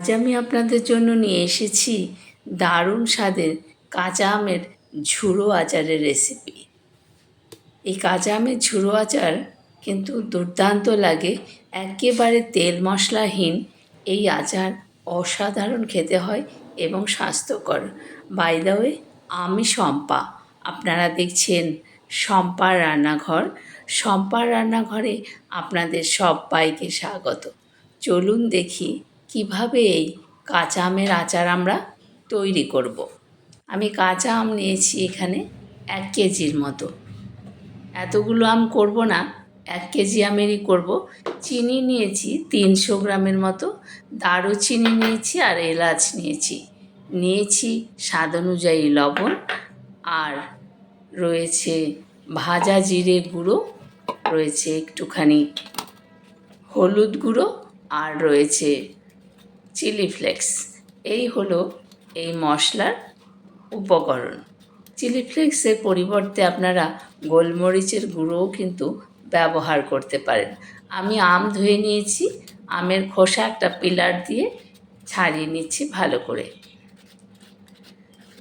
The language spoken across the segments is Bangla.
আজ আমি আপনাদের জন্য নিয়ে এসেছি দারুণ স্বাদের কাঁচা আমের ঝুড়ো আচারের রেসিপি এই কাঁচা আমের ঝুড়ো আচার কিন্তু দুর্দান্ত লাগে। একেবারে তেল মশলাহীন এই আচার অসাধারণ খেতে হয় এবং স্বাস্থ্যকর। বাই ওয়ে আমি শম্পা। আপনারা দেখছেন শম্পার রান্নাঘর। শম্পার রান্নাঘরে আপনাদের সবাইকে স্বাগত। চলুন দেখি কীভাবে এই কাঁচা আমের আচার আমরা তৈরি করব। আমি কাঁচা আম নিয়েছি এখানে এক কেজির মতো। এতগুলো আম করব না, এক কেজি আমেরই করব। চিনি নিয়েছি তিনশো গ্রামের মতো। দারুচিনি নিয়েছি আর এলাচ নিয়েছি। নিয়েছি স্বাদ অনুযায়ী লবণ আর রয়েছে ভাজা জিরে গুঁড়ো, রয়েছে একটুখানি হলুদ গুঁড়ো আর রয়েছে চিলি ফ্লেক্স। এই হলো এই মশলার উপকরণ। চিলি ফ্লেক্সের পরিবর্তে আপনারা গোলমরিচের গুঁড়োও কিন্তু ব্যবহার করতে পারেন। আমি আম ধুয়ে নিয়েছি, আমের খোসা একটা পিলার দিয়ে ছাড়িয়ে নিচ্ছি ভালো করে।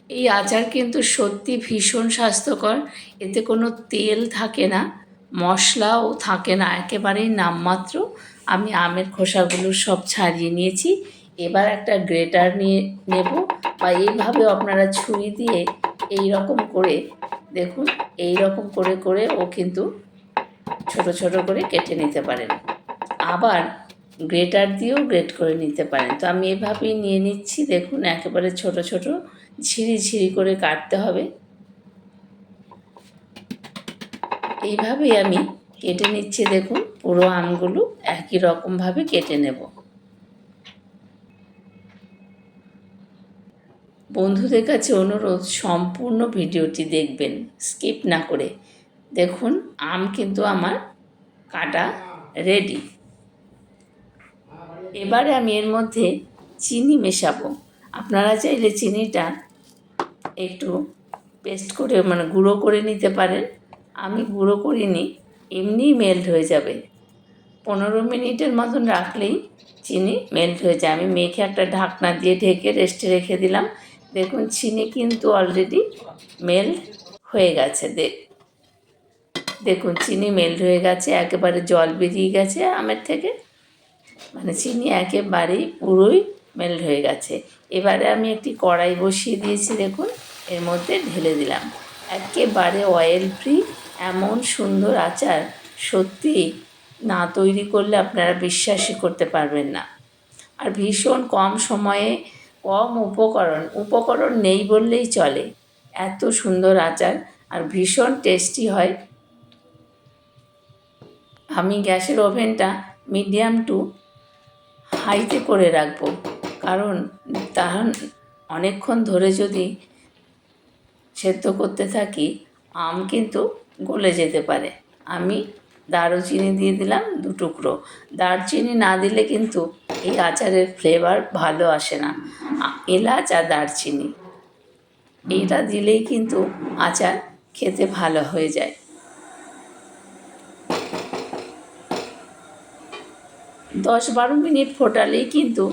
এই আচার কিন্তু সত্যি ভীষণ স্বাস্থ্যকর, এতে কোনো তেল থাকে না, মশলাও থাকে না, একেবারেই নামমাত্র। আমি আমের খোসাগুলো সব ছাড়িয়ে নিয়েছি এবার একটা গ্রেটার নিয়ে নেব বা এইভাবে আপনারা ছুরি দিয়ে এই রকম করে, দেখুন এই রকম করে করে ও কিন্তু ছোট ছোট করে কেটে নিতে পারেন। আবার গ্রেটার দিয়েও গ্রেট করে নিতে পারেন। তো আমি এভাবেই নিয়ে নিচ্ছি, দেখুন, একেবারে ছোট ছোট, ঝিরি ঝিরি করে কাটতে হবে। এইভাবেই আমি কেটে নিচ্ছি, দেখুন, পুরো আমগুলো একই রকমভাবে কেটে নেব। বন্ধুদের কাছে অনুরোধ, সম্পূর্ণ ভিডিওটি দেখবেন। স্কিপ না করে। দেখুন, আম কিন্তু আমার কাটা রেডি এবারে আমি এর মধ্যে চিনি মেশাবো। আপনারা চাইলে চিনিটা একটু পেস্ট করে মানে গুঁড়ো করে নিতে পারেন। আমি গুঁড়ো করিনি, এমনিই মেল্ট হয়ে যাবে। পনেরো মিনিটের মতন রাখলেই চিনি মেল্ট হয়ে যায়। আমি মেখে একটা ঢাকনা দিয়ে ঢেকে রেস্টে রেখে দিলাম। দেখুন, চিনি কিন্তু অলরেডি মেল্ট হয়ে গেছে। দেখ দেখুন, চিনি মেল্ট হয়ে গেছে, একেবারে জল বেরিয়ে গেছে আমের থেকে। মানে চিনি একেবারেই পুরোই মেল্ট হয়ে গেছে। এবারে আমি একটি কড়াই বসিয়ে দিয়েছি, দেখুন, এর মধ্যে ঢেলে দিলাম। একেবারে অয়েল ফ্রি এমন সুন্দর আচার সত্যি না তৈরি করলে আপনারা বিশ্বাসই করতে পারবেন না। আর ভীষণ কম সময়ে কম উপকরণ উপকরণ নেই বললেই চলে। এত সুন্দর আচার আর ভীষণ টেস্টি হয়। আমি গ্যাসের ওভেনটা মিডিয়াম টু হাইতে করে রাখব, কারণ তাহন অনেকক্ষণ ধরে যদি সেদ্ধ করতে থাকি, আম কিন্তু গলে যেতে পারে। আমি দারুচিনি দিয়ে দিলাম দু টুকরো। দারচিনি না দিলে কিন্তু এই আচারের ফ্লেভার ভালো আসে না। এলাচ আর দারচিনি এটা দিলেই কিন্তু আচার খেতে ভালো হয়ে যায়। দশ বারো মিনিট ফোটালেই কিন্তু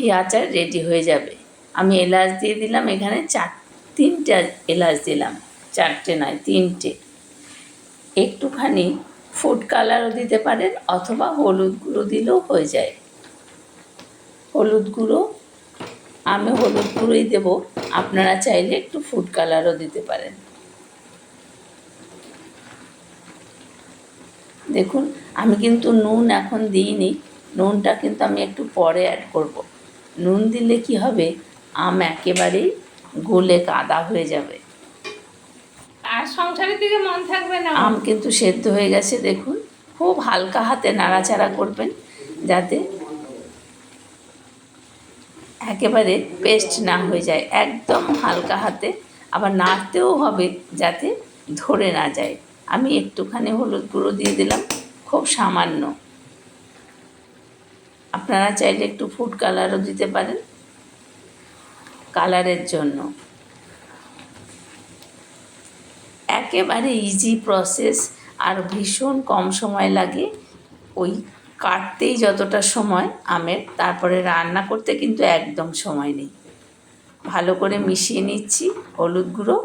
এই আচার রেডি হয়ে যাবে। আমি এলাচ দিয়ে দিলাম, এখানে চার, তিনটে এলাচ দিলাম। চারটে নয়, তিনটে। একটুখানি ফুড কালারও দিতে পারেন অথবা হলুদ গুঁড়ো দিলেও হয়ে যায়। হলুদ গুঁড়ো, আমি হলুদ গুঁড়োই দেব। আপনারা চাইলে একটু ফুড কালারও দিতে পারেন। দেখুন, আমি কিন্তু নুন এখন দিইনি। নুনটা কিন্তু আমি একটু পরে অ্যাড করব। নুন দিলে কি হবে? আম একেবারেই গলে কাদা হয়ে যাবে। সংসারের দিকে মন থাকবে না। আম কিন্তু সেদ্ধ হয়ে গেছে, দেখুন। খুব হালকা হাতে নাড়াচাড়া করবেন যাতে একেবারে পেস্ট না হয়ে যায়, একদম হালকা হাতে। আবার নাড়তেও হবে যাতে ধরে না যায়। আমি একটুখানি হলুদ গুঁড়ো দিয়ে দিলাম, খুব সামান্য। আপনারা চাইলে একটু ফুড কালারও দিতে পারেন কালারের জন্য। একেবারে ইজি প্রসেস আর ভীষণ কম সময় লাগে ওই কাটতেই যতটা সময় আমের, তারপরে রান্না করতে কিন্তু একদম সময় নেই। ভালো করে মিশিয়ে নিচ্ছি হলুদ গুঁড়ো।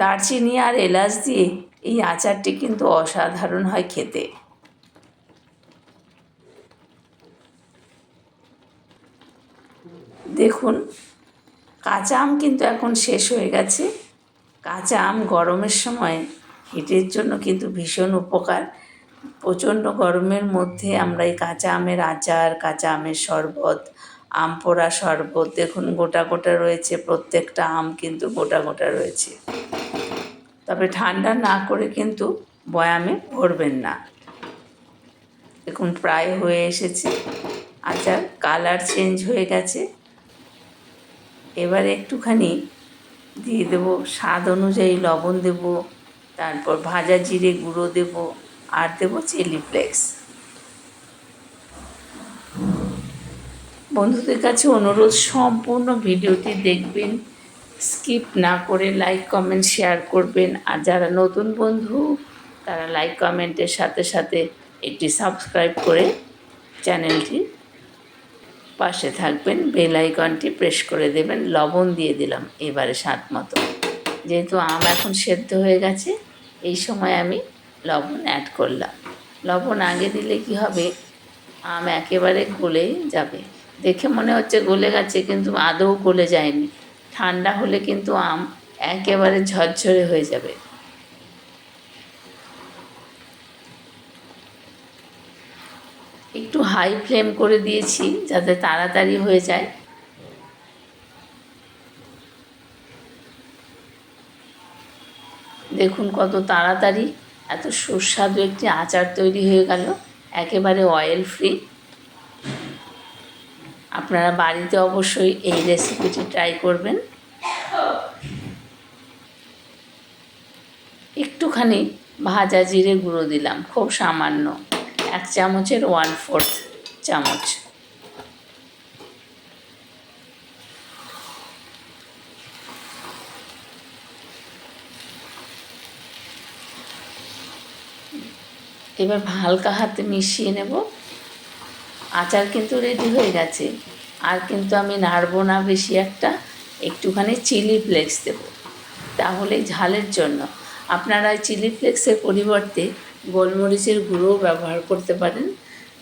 দারচিনি আর এলাচ দিয়ে এই আচারটি কিন্তু অসাধারণ হয় খেতে। দেখুন, কাঁচা আম কিন্তু এখন শেষ হয়ে গেছে। কাঁচা আম গরমের সময় হিটের জন্য কিন্তু ভীষণ উপকার। প্রচণ্ড গরমের মধ্যে আমরা এই কাঁচা আমের আচার, কাঁচা আমের শরবত, আম পোড়া শরবত, দেখুন গোটা গোটা রয়েছে, প্রত্যেকটা আম কিন্তু গোটা গোটা রয়েছে। তবে ঠান্ডা না করে কিন্তু বয়ামে ভরবেন না। দেখুন প্রায় হয়ে এসেছে। আচার কালার চেঞ্জ হয়ে গেছে। এবার একটুখানি দিয়ে দেবো, স্বাদ অনুযায়ী লবণ দেব, তারপর ভাজা জিরে গুঁড়ো দেব, আর দেবো চিলি ফ্লেক্স বন্ধুদের কাছে অনুরোধ, সম্পূর্ণ ভিডিওটি দেখবেন স্কিপ না করে লাইক কমেন্ট শেয়ার করবেন। আর যারা নতুন বন্ধু, তারা লাইক কমেন্টের সাথে সাথে একটি সাবস্ক্রাইব করে চ্যানেলটি পাশে থাকবেন, বেল আইকনটি প্রেস করে দেবেন, লবণ দিয়ে দিলাম এবারে স্বাদ মতো। যেহেতু আম এখন সেদ্ধ হয়ে গেছে, এই সময় আমি লবণ অ্যাড করলাম। লবণ আগে দিলে কি হবে? আম একেবারে গলে যাবে। দেখে মনে হচ্ছে গলে গেছে, কিন্তু আদৌ গলে যায়নি। ঠান্ডা হলে কিন্তু আম একেবারে ঝরঝরে হয়ে যাবে। একটু হাই ফ্লেম করে দিয়েছি যাতে তাড়াতাড়ি হয়ে যায়। দেখুন কত তাড়াতাড়ি, এত সুস্বাদু একটি আচার তৈরি হয়ে গেল, একেবারে অয়েল ফ্রি আপনারা বাড়িতে অবশ্যই এই রেসিপিটি ট্রাই করবেন। একটুখানি ভাজা জিরে গুঁড়ো দিলাম, খুব সামান্য। এক চামচের ওয়ান ফোর্থ চামচ। এবার হালকা হাতে মিশিয়ে নেব। আচার কিন্তু রেডি হয়ে গেছে। আর কিন্তু আমি নাড়বো না বেশি একটা। একটুখানি চিলি ফ্লেক্স দেব। তাহলে ঝালের জন্য। আপনারা চিলি ফ্লেক্সের পরিবর্তে গোলমরিচের গুঁড়োও ব্যবহার করতে পারেন।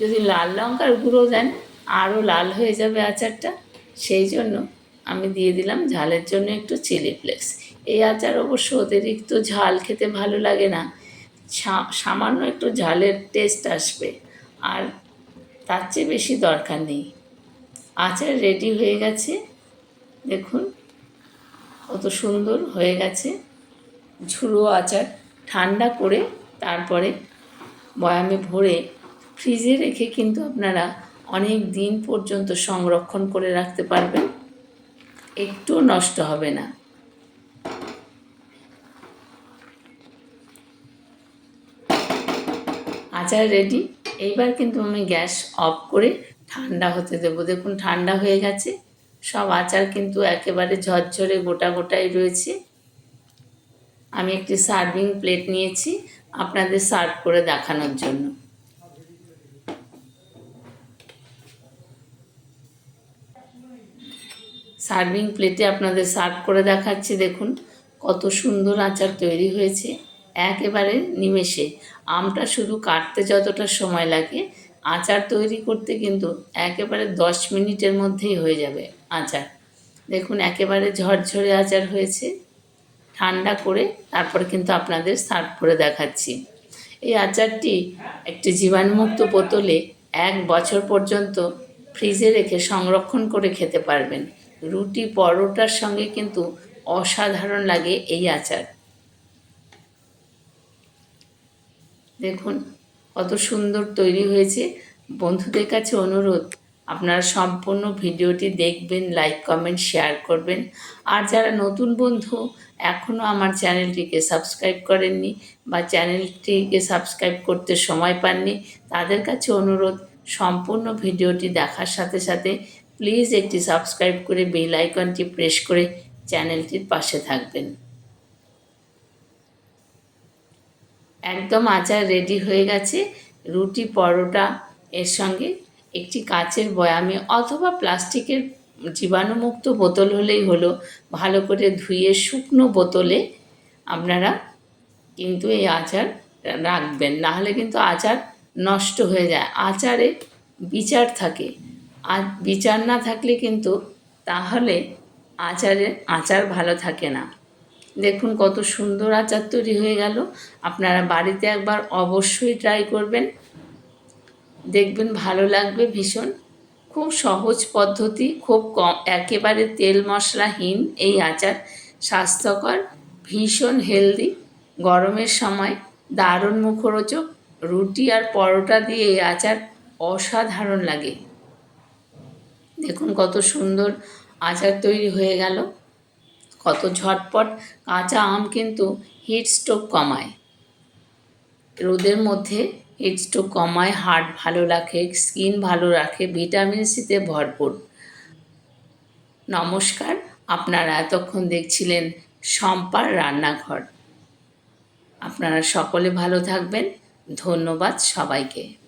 যদি লাল লঙ্কার গুঁড়ো দেন, আরও লাল হয়ে যাবে আচারটা। সেই জন্য আমি দিয়ে দিলাম ঝালের জন্য একটু চিলি ফ্লেক্স। এই আচার অবশ্য অতিরিক্ত ঝাল খেতে ভালো লাগে না। সামান্য একটু ঝালের টেস্ট আসবে। আর তার চেয়ে বেশি দরকার নেই। আচার রেডি হয়ে গেছে। দেখুন কত সুন্দর হয়ে গেছে। ঝুড়ো আচার। ঠান্ডা করে তারপরে বয়ামে ভরে ফ্রিজে রেখে কিন্তু আপনারা অনেক দিন পর্যন্ত সংরক্ষণ করে রাখতে পারবেন। একটু নষ্ট হবে না। আচার রেডি এইবার কিন্তু আমি গ্যাস অফ করে ঠান্ডা হতে দেবো। দেখুন, ঠান্ডা হয়ে গেছে। সব আচার কিন্তু একেবারে ঝরঝরে গোটা গোটাই রয়েছে। আমি একটি সার্ভিং প্লেট নিয়েছি। আপনাদের সার্ভ করে দেখানোর জন্য। সার্ভিং প্লেটে আপনাদের সার্ভ করে দেখাচ্ছি, দেখুন কত সুন্দর আচার তৈরি হয়েছে। একেবারে নিমেষে। আমটা শুধু কাটতে যতটা সময় লাগে, আচার তৈরি করতে কিন্তু একেবারে দশ মিনিটের মধ্যেই হয়ে যাবে আচার। দেখুন একেবারে ঝরঝরে আচার হয়েছে। ঠান্ডা করে তারপরে কিন্তু আপনাদের সার্ভ করে দেখাচ্ছি। এই আচারটি একটি জীবাণুমুক্ত বোতলে এক বছর পর্যন্ত ফ্রিজে রেখে সংরক্ষণ করে খেতে পারবেন। রুটি পরোটার সঙ্গে কিন্তু অসাধারণ লাগে এই আচার। দেখুন, কত সুন্দর তৈরি হয়েছে। বন্ধুদের কাছে অনুরোধ আপনারা সম্পূর্ণ ভিডিওটি দেখবেন লাইক কমেন্ট শেয়ার করবেন। আর যারা নতুন বন্ধু এখনও আমার চ্যানেলটিকে সাবস্ক্রাইব করেননি বা চ্যানেলটিকে সাবস্ক্রাইব করতে সময় পাননি, তাদের কাছে অনুরোধ, সম্পূর্ণ ভিডিওটি দেখার সাথে সাথে প্লিজ একটি সাবস্ক্রাইব করে বেল আইকনটি প্রেস করে চ্যানেলটির পাশে থাকবেন। একদম আচার রেডি হয়ে গেছে। রুটি, পরোটা, এর সঙ্গে একটি কাচের বয়ামে অথবা প্লাস্টিকের জীবাণুমুক্ত বোতল হলেই হলো, ভালো করে ধুয়ে শুকনো বোতলে আপনারা কিন্তু এই আচার রাখবেন। নাহলে কিন্তু আচার নষ্ট হয়ে যায়। আচারে বিচার থাকে। আর বিচার না থাকলে কিন্তু তাহলে আচারে, আচার ভালো থাকে না। দেখুন কত সুন্দর আচার তৈরি হয়ে গেল। আপনারা বাড়িতে একবার অবশ্যই ট্রাই করবেন। দেখবেন ভালো লাগবে ভীষণ। খুব সহজ পদ্ধতি, খুব কম, একেবারে তেল মশলাহীন এই আচার স্বাস্থ্যকর, ভীষণ হেলদি গরমের সময় দারুণ মুখরোচক, রুটি আর পরোটা দিয়ে এই আচার অসাধারণ লাগে। দেখুন কত সুন্দর আচার তৈরি হয়ে গেল। কত ঝটপট কাঁচা আম কিন্তু হিট স্ট্রোক কমায়। রোদের মধ্যে স্ট্রোক কমায় হার্ট ভালো রাখে স্কিন ভালো রাখে ভিটামিন সিতে ভরপুর। নমস্কার, আপনারা এতক্ষণ দেখছিলেন শম্পার রান্নাঘর। আপনারা সকলে ভালো থাকবেন। ধন্যবাদ সবাইকে।